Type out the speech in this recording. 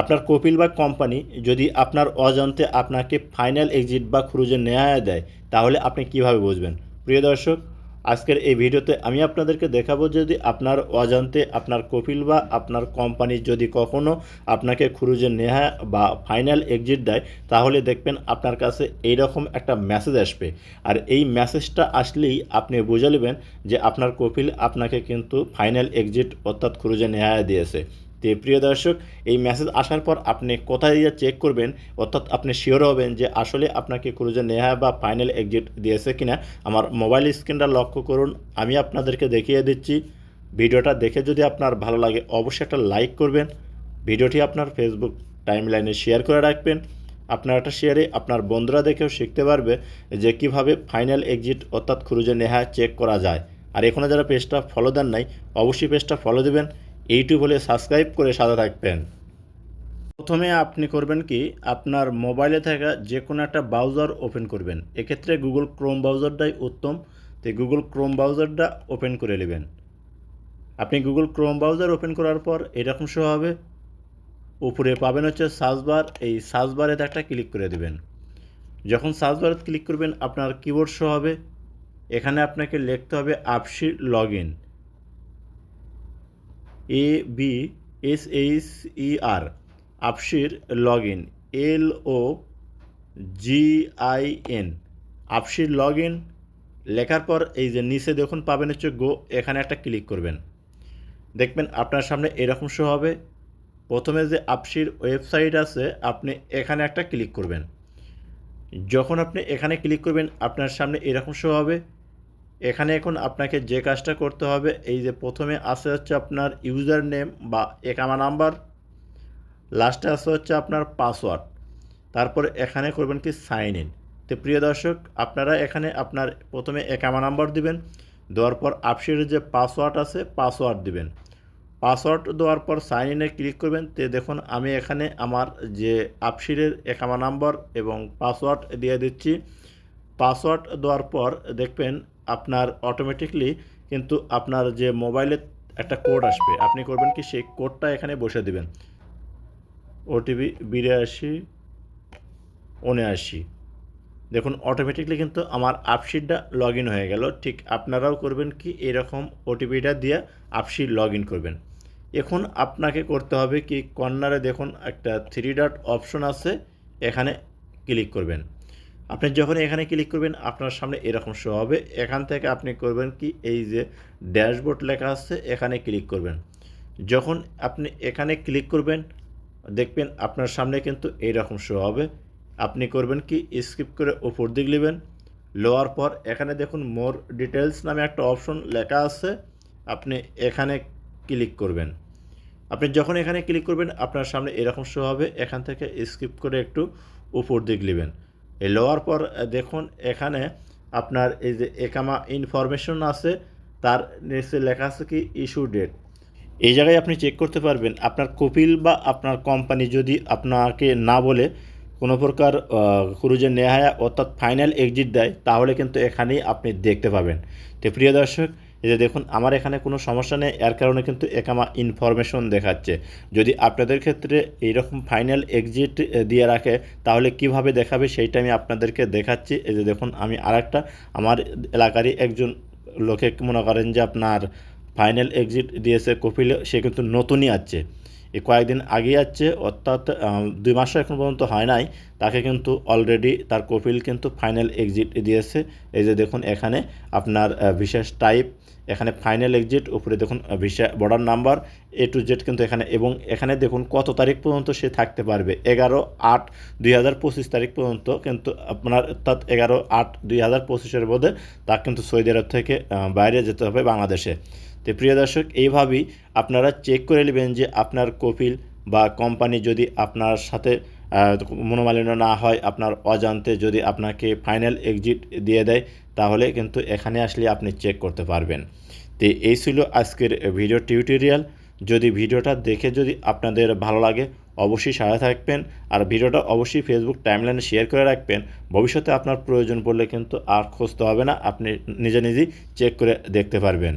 আপনার কপিল বা কোম্পানি যদি আপনার অজান্তে আপনাকে ফাইনাল এক্সিট বা ক্রুজে নেওয়া দেয়, তাহলে আপনি কীভাবে বুঝবেন? প্রিয় দর্শক, আজকের এই ভিডিওতে আমি আপনাদেরকে দেখাবো যদি আপনার অজান্তে আপনার কপিল বা আপনার কোম্পানি যদি কখনো আপনাকে ক্রুজে নেহা বা ফাইনাল এক্সিট দেয়, তাহলে দেখবেন আপনার কাছে এইরকম একটা মেসেজ আসবে। আর এই মেসেজটা আসলেই আপনি বুঝে নেবেন যে আপনার কপিল আপনাকে কিন্তু ফাইনাল এক্সিট অর্থাৎ ক্রুজে নেহা দিয়েছে। তো প্রিয় দর্শক, এই মেসেজ আসার পর আপনি কোথায় গিয়ে চেক করবেন? অর্থাৎ আপনি শিওর হবেন যে আসলে আপনাকে ক্রুজে নেহা বা ফাইনাল এক্সিট দিয়েছে কিনা? আমার মোবাইল স্ক্রিনটা লক্ষ্য করুন, আমি আপনাদেরকে দেখিয়ে দিচ্ছি। ভিডিওটা দেখে যদি আপনার ভালো লাগে, অবশ্যই একটা লাইক করবেন। ভিডিওটি আপনার ফেসবুক টাইমলাইনে শেয়ার করে রাখবেন। আপনার একটা শেয়ারে আপনার বন্ধুরা দেখেও শিখতে পারবে যে কীভাবে ফাইনাল এক্সিট অর্থাৎ ক্রুজে নেহা চেক করা যায়। আর এখনও যারা পেজটা ফলো দেন নাই, অবশ্যই পেজটা ফলো দেবেন। ইউটিউব হলে সাবস্ক্রাইব করে সাথে থাকবেন। প্রথমে আপনি করবেন কি, আপনার মোবাইলে থাকা যে কোনো একটা ব্রাউজার ওপেন করবেন। এক্ষেত্রে গুগল ক্রোম ব্রাউজারটাই উত্তম। তো গুগল ক্রোম ব্রাউজারটা ওপেন করে নেবেন। আপনি গুগল ক্রোম ব্রাউজার ওপেন করার পর এরকম শো হবে। উপরে পাবেন হচ্ছে সার্চ বার এই সার্চ বারে একটা ক্লিক করে দেবেন। যখন সার্চ বারে ক্লিক করবেন, আপনার কিবোর্ড শো হবে। এখানে আপনাকে লিখতে হবে আপসি log in A B S H E R আপসির log in L O G I N আপসির log in লেখার পর এই যে নিচে দেখুন পাবেন হচ্ছে গো এখানে একটা ক্লিক করবেন। দেখবেন আপনার সামনে এরকম শো হবে। প্রথমে যে আপসির ওয়েবসাইট আছে, আপনি এখানে একটা ক্লিক করবেন। যখন আপনি এখানে ক্লিক করবেন, আপনার সামনে এরকম শো হবে। এখানে এখন আপনাকে যে কাজটা করতে হবে, এই যে প্রথমে আসে হচ্ছে আপনার ইউজার নেম বা একামা নাম্বার লাস্টে আসে হচ্ছে আপনার পাসওয়ার্ড তারপরে এখানে করবেন কি সাইন ইন তো প্রিয় দর্শক, আপনারা এখানে আপনার প্রথমে একামা নাম্বার দিবেন, দেওয়ার পর আপসির যে পাসওয়ার্ড আছে পাসওয়ার্ড দিবেন। পাসওয়ার্ড দেওয়ার পর সাইন ইনে ক্লিক করবেন, তে দেখুন আমি এখানে আমার যে আপসিরের একামা নাম্বার এবং পাসওয়ার্ড দিয়ে দিচ্ছি। পাসওয়ার্ড দেওয়ার পর দেখবেন আপনার অটোমেটিকলি কিন্তু আপনার যে মোবাইলে একটা কোড আসবে, আপনি করবেন কি সেই কোডটা এখানে বসে দিবেন। ওটিপি বিরাশি, উনআশি। দেখুন অটোমেটিকলি কিন্তু আমার আপশিটটা লগ ইন হয়ে গেল। ঠিক আপনারাও করবেন কি এরকম ওটিপিটা দিয়ে আপশিট লগ ইন করবেন। এখন আপনাকে করতে হবে কি কর্নারে দেখুন একটা থ্রি ডট অপশন আছে, এখানে ক্লিক করবেন। আপনি যখন এখানে ক্লিক করবেন, আপনার সামনে এরকম শো হবে। এখান থেকে আপনি করবেন কি? এই যে ড্যাশবোর্ড লেখা আছে, এখানে ক্লিক করবেন। যখন আপনি এখানে ক্লিক করবেন, দেখবেন আপনার সামনে কিন্তু এইরকম শো হবে। আপনি করবেন কি? স্কিপ করে উপর দিক নেবেন। লোয়ার পর এখানে দেখুন মোর ডিটেলস নামে একটা অপশন লেখা আছে। আপনি এখানে ক্লিক করবেন। আপনি যখন এখানে ক্লিক করবেন, আপনার সামনে এরকম শো হবে। এখান থেকে স্কিপ করে একটু উপর দিক নেবেন। এই লোয়ার পর দেখুন, এখানে আপনার এই যে একামা ইনফরমেশন আছে, তার নিচে লেখা আছে কি ইস্যু ডেট এই জায়গায় আপনি চেক করতে পারবেন, আপনার কপিল বা আপনার কোম্পানি যদি আপনাকে না বলে কোনো প্রকার ক্রুজের নেহায়া অর্থাৎ ফাইনাল এক্সিট দেয়, তাহলে কিন্তু এখানেই আপনি দেখতে পাবেন। তো প্রিয় দর্শক এই যে দেখুন, আমার এখানে কোনো সমস্যা নেই, এর কারণে কিন্তু একামা ইনফরমেশন দেখাচ্ছে। যদি আপনাদের ক্ষেত্রে এইরকম ফাইনাল এক্সিট দিয়ে রাখে, তাহলে কীভাবে দেখাবে সেইটা আমি আপনাদেরকে দেখাচ্ছি। এই যে দেখুন, আমি আরেকটা, আমার এলাকারই একজন লোকে মনে করেন যে আপনার ফাইনাল এক্সিট দিয়েছে কপিলে, সে কিন্তু নতুনই আছে এই কয়েকদিন আগেই আসছে, অর্থাৎ দুই মাসও এখন পর্যন্ত হয় নাই, তাকে কিন্তু অলরেডি তার কপিল কিন্তু ফাইনাল এক্সিট দিয়েছে। এই যে দেখুন, এখানে আপনার বিশেষ টাইপ এখানে ফাইনাল এক্সিট উপরে দেখুন visa border number A to Z কিন্তু এখানে, এবং এখানে দেখুন কত তারিখ পর্যন্ত সে থাকতে পারবে। এগারো আট দুই হাজার পঁচিশ তারিখ পর্যন্ত কিন্তু আপনার অর্থাৎ এগারো আট দুই হাজার পঁচিশের মধ্যে তা কিন্তু সৌদি আরব থেকে বাইরে যেতে হবে বাংলাদেশে। তো প্রিয় দর্শক, এইভাবেই আপনারা চেক করে নেবেন যে আপনার কপিল বা কোম্পানি যদি আপনার সাথে মনোমালিন্য না হয় আপনার অজান্তে যদি আপনাকে ফাইনাল এক্সিট দিয়ে দেয়, তাহলে কিন্তু এখানে আসলে আপনি চেক করতে পারবেন। তো এই ছিল আজকের ভিডিও টিউটোরিয়াল যদি ভিডিওটা দেখে যদি আপনাদের ভালো লাগে, অবশ্যই সাথে থাকবেন। আর ভিডিওটা অবশ্যই ফেসবুক টাইমলাইনে শেয়ার করে রাখবেন। ভবিষ্যতে আপনার প্রয়োজন পড়লে কিন্তু আর খুঁজতে হবে না, আপনি নিজে নিজেই চেক করে দেখতে পারবেন।